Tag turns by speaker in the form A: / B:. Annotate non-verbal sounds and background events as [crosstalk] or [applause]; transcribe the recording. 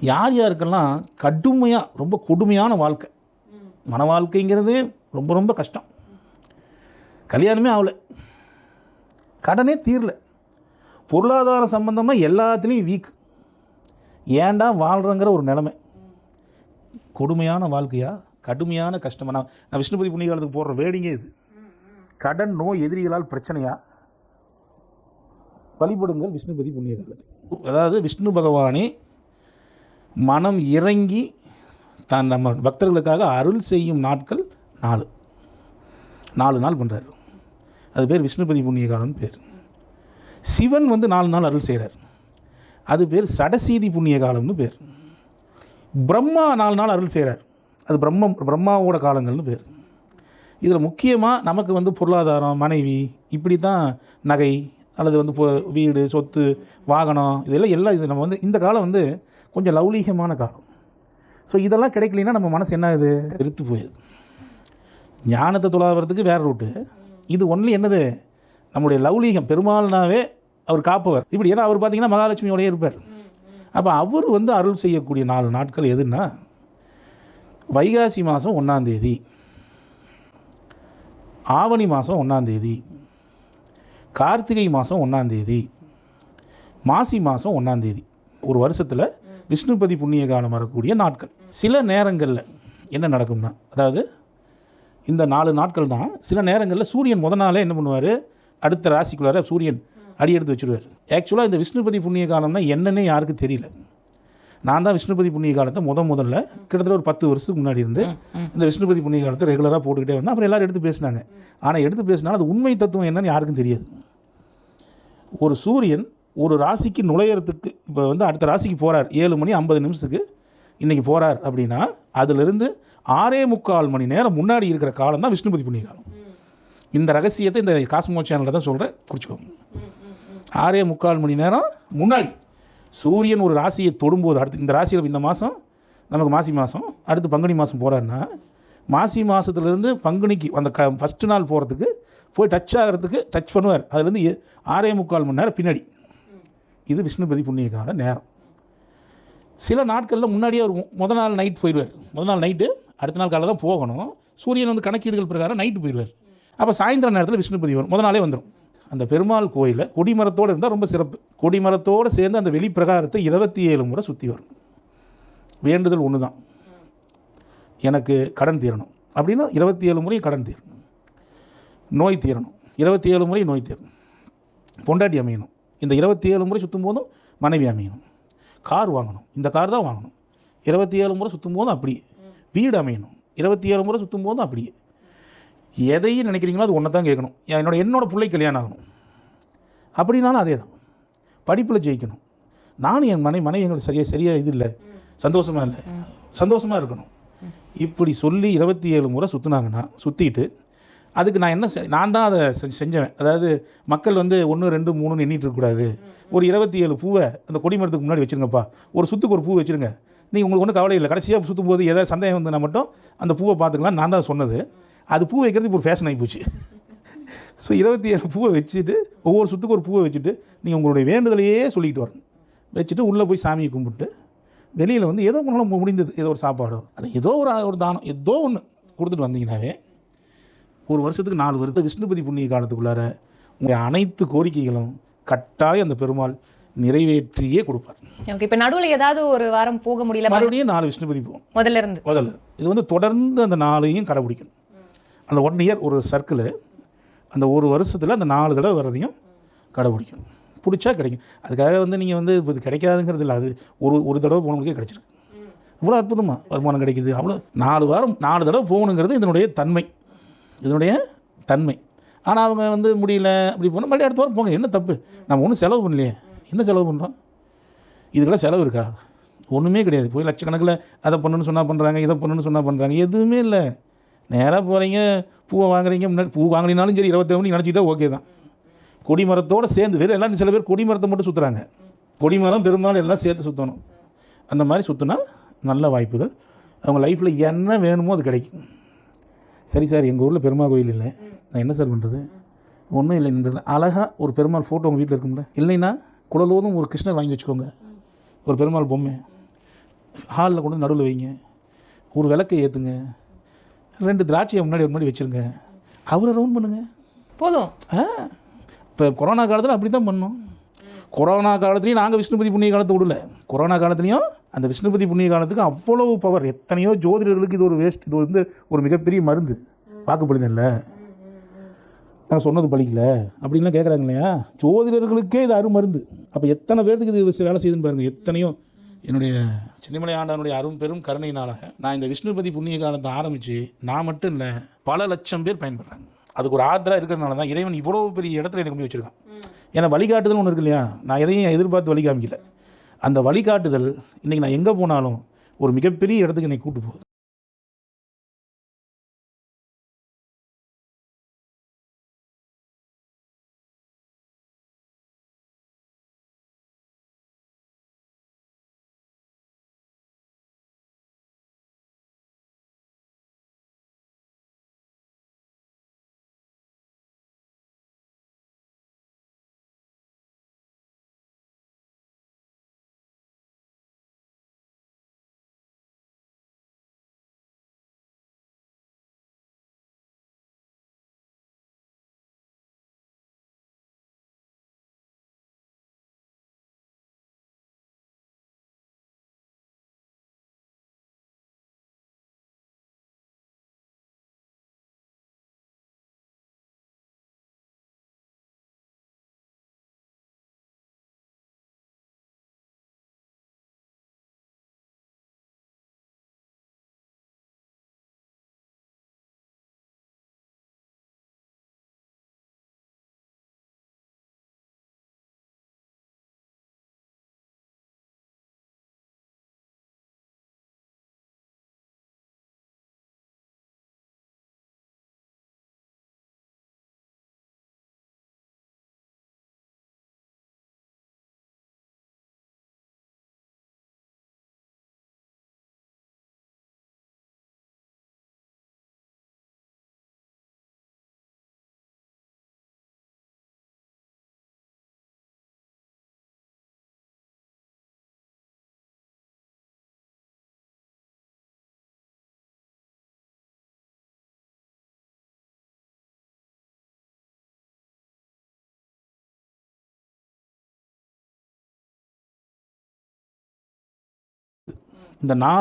A: யார் யாருக்கெல்லாம் கடுமையாக ரொம்ப கொடுமையான வாழ்க்கை? மன வாழ்க்கைங்கிறது ரொம்ப ரொம்ப கஷ்டம். கல்யாணமே ஆகலை. கடனே தீரல. பொருளாதார சம்பந்தமாக எல்லாத்துலேயும் வீக். ஏன்டா வாழ்கிறங்கிற ஒரு நிலைமை. கொடுமையான வாழ்க்கையா? கடுமையான கஷ்டமாக நான் நான் விஷ்ணுபதி புண்ணிய காலத்துக்கு போடுற வேடிங்கே இது. கடன் நோய் எதிரிகளால் பிரச்சனையா? வழிபடுங்கள் விஷ்ணுபதி புண்ணிய காலத்துக்கு அதாவது விஷ்ணு பகவானே மனம் இறங்கி தான் நம்ம பக்தர்களுக்காக அருள் செய்யும் நாட்கள் நாலு. நாலு நாள் பண்ணுறாரு அது பேர் விஷ்ணுபதி புண்ணிய காலம்னு பேர். சிவன் வந்து நாலு நாள் அருள் செய்கிறார் அது பேர் சடசீதி புண்ணிய காலம்னு பேர். பிரம்மா நாலு நாள் அருள் செய்கிறார் அது பிரம்ம பிரம்மாவோட காலங்கள்னு பேர். இதில் முக்கியமாக நமக்கு வந்து பொருளாதாரம் மனைவி இப்படி தான் நகை அல்லது வந்து இப்போ வீடு சொத்து வாகனம் இதெல்லாம் எல்லாம் இது நம்ம வந்து இந்த காலம் வந்து கொஞ்சம் லௌலீகமான காலம். ஸோ இதெல்லாம் கிடைக்கலனா நம்ம மனசு என்ன ஆகுது? வெறுத்து போயிடுது. ஞானத்தை துளாவதுக்கு வேறு ரூட்டு இது ஒன்லி என்னது? நம்முடைய லௌலீகம். பெருமாள்னாவே அவர் காப்பவர். இப்படி ஏன்னா அவர் பார்த்தீங்கன்னா மகாலட்சுமியோடய இருப்பார். அப்போ அவர் வந்து அருள் செய்யக்கூடிய நாலு நாட்கள் எதுன்னா வைகாசி மாதம் ஒன்றாந்தேதி ஆவணி மாதம் ஒன்றாந்தேதி கார்த்திகை மாதம் ஒன்றாந்தேதி மாசி மாதம் ஒன்றாந்தேதி ஒரு வருஷத்தில் விஷ்ணுபதி புண்ணிய காலம் வரக்கூடிய நாட்கள். சில நேரங்களில் என்ன நடக்கும்னா அதாவது இந்த நாலு நாட்கள் தான் சில நேரங்களில் சூரியன் முத நாளே என்ன பண்ணுவார்? அடுத்த ராசிக்குள்ளார சூரியன் அடி எடுத்து வச்சுருவார். ஆக்சுவலாக இந்த விஷ்ணுபதி புண்ணிய காலம்னா என்னன்னே யாருக்கும் தெரியல. நான் தான் விஷ்ணுபதி புண்ணிய காலத்தை முத முதல்ல கிட்டத்தட்ட ஒரு பத்து வருஷத்துக்கு முன்னாடி இருந்து இந்த விஷ்ணுபதி புண்ணிய காலத்தை ரெகுலராக போட்டுக்கிட்டே வந்தேன். அப்புறம் எல்லாரும் எடுத்து பேசினாங்க. ஆனால் எடுத்து பேசினாலும் அது உண்மை தத்துவம் என்னன்னு யாருக்கும் தெரியாது. ஒரு சூரியன் ஒரு ராசிக்கு நுழையிறதுக்கு இப்போ வந்து அடுத்த ராசிக்கு போகிறார் ஏழு மணி ஐம்பது நிமிஷத்துக்கு இன்றைக்கி போகிறார் அப்படின்னா அதிலிருந்து ஆறே முக்கால் மணி நேரம் முன்னாடி இருக்கிற காலம் தான் விஷ்ணுபதி புண்ணிய காலம் இந்த ரகசியத்தை இந்த காஸ்மோ சேனலில் தான் சொல்கிறேன் குறிச்சிக்கோங்க. ஆறே முக்கால் மணி நேரம் முன்னாடி சூரியன் ஒரு ராசியை தொடும்போது அடுத்து இந்த ராசியில் இந்த மாதம் நமக்கு மாசி மாதம் அடுத்து பங்குனி மாதம் போகிறாருன்னா மாசி மாதத்துலேருந்து பங்குனிக்கு அந்த க ஃபஸ்ட்டு நாள் போகிறதுக்கு போய் டச் ஆகிறதுக்கு டச் பண்ணுவார். அதுலேருந்து ஆறே முக்கால் மணி நேரம் பின்னாடி. இது விஷ்ணுபதி புண்ணிய கால நேரம். சில நாட்களில் முன்னாடியே ஒரு முதல் முத நாள் நைட் போயிடுவார். முத நாள் நைட்டு அடுத்த நாள் காலையில் தான் போகணும். சூரியன் வந்து கணக்கீடுகள் பிரகாரம் நைட்டு போயிடுவார். அப்போ சாயந்தர நேரத்தில் விஷ்ணுபதி வரும். முத நாளே வந்துடும் அந்த பெருமாள் கோயிலில் கொடிமரத்தோடு இருந்தால் ரொம்ப சிறப்பு. கொடிமரத்தோடு சேர்ந்து அந்த வெளிப்பிரகாரத்தை இருபத்தி ஏழு முறை சுற்றி வரும். வேண்டுதல் ஒன்று தான் எனக்கு கடன் தீரணும். அப்படின்னா இருபத்தி ஏழு முறை கடன் தீரணும். நோய் தீரணும். இருபத்தி ஏழு முறை நோய் தீரணும். பொண்டாட்டி அமையணும். இந்த இருபத்தி ஏழு முறை சுற்றும் போதும் மனைவி அமையணும். கார் வாங்கணும். இந்த கார் தான் வாங்கணும். இருபத்தி ஏழு முறை சுற்றும் போதும் அப்படியே. வீடு அமையணும். இருபத்தி ஏழு முறை சுற்றும் போதும் அப்படியே. எதையும் நினைக்கிறீங்களோ அது ஒன்று தான் கேட்கணும் என்னோட என்னோட பிள்ளை கல்யாணம் ஆகணும். அப்படின்னாலும் அதே தான் படிப்பில் ஜெயிக்கணும். நானும் என் மனை மனைவி எங்களுக்கு சரியாக சரியாக இது இல்லை. சந்தோஷமாக இல்லை. சந்தோஷமாக இருக்கணும். இப்படி சொல்லி இருபத்தி ஏழு முறை சுற்றுனாங்கன்னா சுற்றிட்டு அதுக்கு நான் என்ன செ- நான் தான் அதை செஞ்சு செஞ்சேன் அதாவது மக்கள் வந்து ஒன்று ரெண்டு மூணுன்னு எண்ணிட்டு இருக்கக்கூடாது ஒரு இருபத்தி ஏழு பூவை அந்த கொடிமரத்துக்கு முன்னாடி வச்சுருங்கப்பா. ஒரு சுத்துக்கு ஒரு பூ வச்சுருங்க. நீங்கள் உங்களுக்கு ஒன்றும் கவலை இல்லை. கடைசியாக சுற்றும் போது ஏதாவது சந்தேகம் வந்துன்னா மட்டும் அந்த பூவை பார்த்துக்கலாம். நான் தான் சொன்னது. அது பூ வைக்கிறது இப்போ ஒரு ஃபேஷன் ஆகி போச்சு. [laughs] ஸோ இருபத்தி ஏழு பூவை வச்சுட்டு ஒவ்வொரு சுற்றுக்கு ஒரு பூவை வச்சுட்டு நீங்கள் உங்களுடைய வேண்டுதலையே சொல்லிக்கிட்டு வரணும். வச்சுட்டு உள்ளே போய் சாமியை கும்பிட்டு வெளியில் வந்து ஏதோ உங்களால் முடிந்தது. ஏதோ ஒரு சாப்பாடோ. அது ஏதோ ஒரு ஒரு தானம் ஏதோ ஒன்று கொடுத்துட்டு வந்தீங்கன்னாவே ஒரு வருஷத்துக்கு நாலு வருஷம் விஷ்ணுபதி புண்ணிய காலத்துக்குள்ளார உங்கள் அனைத்து கோரிக்கைகளும் கட்டாயம் அந்த பெருமாள் நிறைவேற்றியே கொடுப்பார்.
B: ஓகே இப்ப நடுவுல ஏதாவது ஒரு வாரம் போக முடியல
A: மறுபடியும் நாலு விஷ்ணுபதி போகும்
B: முதல்ல இருந்து.
A: முதல்ல. இது வந்து தொடர்ந்து அந்த நாளையும் கடைபிடிக்கணும். அந்த ஒன் இயர் ஒரு சர்க்கிள் அந்த ஒரு வருஷத்தில் அந்த நாலு தடவை வர்றதையும் கடைபிடிக்கணும். பிடிச்சா கிடைக்கும். அதுக்காக வந்து நீங்கள் வந்து இப்போ இது கிடைக்காதுங்கிறது இல்லை. அது ஒரு ஒரு தடவை போனவங்களுக்கே கிடைச்சிருக்கு. இவ்வளோ அற்புதமாக வருமானம் கிடைக்குது. அவ்வளோ நாலு வாரம் நாலு தடவை போகணுங்கிறது இதனுடைய தன்மை. இதனுடைய தன்மை. ஆனால் அவங்க வந்து முடியல அப்படி போனால் மறுபடியும் அடுத்த வாரம் போங்க. என்ன தப்பு? நம்ம ஒன்றும் செலவு பண்ணலையே. என்ன செலவு பண்ணுறோம் இதுக்கெல்லாம் செலவு இருக்கா? ஒன்றுமே கிடையாது. போய் லட்சக்கணக்கில் அதை பண்ணணும்னு சொன்னால் பண்ணுறாங்க இதை பண்ணணும்னு சொன்னால் பண்ணுறாங்க எதுவுமே இல்லை. நேராக போகிறீங்க பூவை வாங்குறீங்க முன்னாடி பூ வாங்கினாலும் சரி இருபத்தி மணி நினச்சிட்டா ஓகே தான். கொடிமரத்தோடு சேர்ந்து வேறு எல்லாரும் சில பேர் கொடிமரத்தை மட்டும் சுற்றுறாங்க கொடிமரம் பெரும்பாலும் எல்லாம் சேர்த்து சுற்றணும் அந்த மாதிரி சுற்றினா நல்ல வாய்ப்புகள். அவங்க லைஃப்பில் என்ன வேணுமோ அது கிடைக்கும். சரி சார் எங்கள் ஊரில் பெருமா கோயில் இல்லை. நான் என்ன சார் பண்ணுறது ஒன்றும் இல்லை நண்பர்களே அழகாக ஒரு பெருமாள் ஃபோட்டோ உங்கள் வீட்டில் இருக்கும்ல. இல்லைன்னா குடலோதும் ஒரு கிருஷ்ணர் வாங்கி வச்சுக்கோங்க. ஒரு பெருமாள் பொம்மை. ஹாலில் கொண்டு வந்து நடுவில் வைங்க. ஒரு விளக்கை ஏற்றுங்க ரெண்டு திராட்சையை முன்னாடி ஒரு முன்னாடி வச்சுருங்க. அவரை ரவுண்ட் பண்ணுங்கள்
B: போதும்.
A: ஆ. இப்போ கொரோனா காலத்தில் அப்படி தான் பண்ணோம். கொரோனா காலத்துலேயும் நாங்கள் விஷ்ணுபதி புண்ணிய காலத்தை விடல. கொரோனா காலத்துலேயும் அந்த விஷ்ணுபதி புண்ணிய காலத்துக்கு அவ்வளவு பவர் எத்தனையோ ஜோதிடர்களுக்கு இது ஒரு வேஸ்ட் இது வந்து ஒரு மிகப்பெரிய மருந்து. வாக்குப்படுதில்ல நான் சொன்னது பழிக்கல அப்படின்லாம் கேட்குறாங்க இல்லையா? ஜோதிடர்களுக்கே இது அருமருந்து. அப்போ எத்தனை பேர்த்துக்கு இது வேலை செய்யுதுன்னு பாருங்கள் எத்தனையோ என்னுடைய சின்னமலை ஆண்டவனுடைய அரும் பெரும் கருணையினாலாக நான் இந்த விஷ்ணுபதி புண்ணிய காலத்தை ஆரம்பித்து நான் மட்டும் இல்லை பல லட்சம் பேர் பயன்படுறாங்க. அதுக்கு ஒரு ஆறுதலாக இருக்கிறதுனால தான் இறைவன் இவ்வளோ பெரிய இடத்துல எனக்கு போய் வச்சுருக்கான். ஏன்னா வழிகாட்டுதல் ஒன்று இருக்கு இல்லையா? நான் எதையும் எதிர்பார்த்து வழி காமிக்கல. அந்த வழிகாட்டுதல் இன்றைக்கி நான் எங்கே போனாலும் ஒரு மிகப்பெரிய இடத்துக்கு என்னை கூட்டு போகுது. இந்த நான்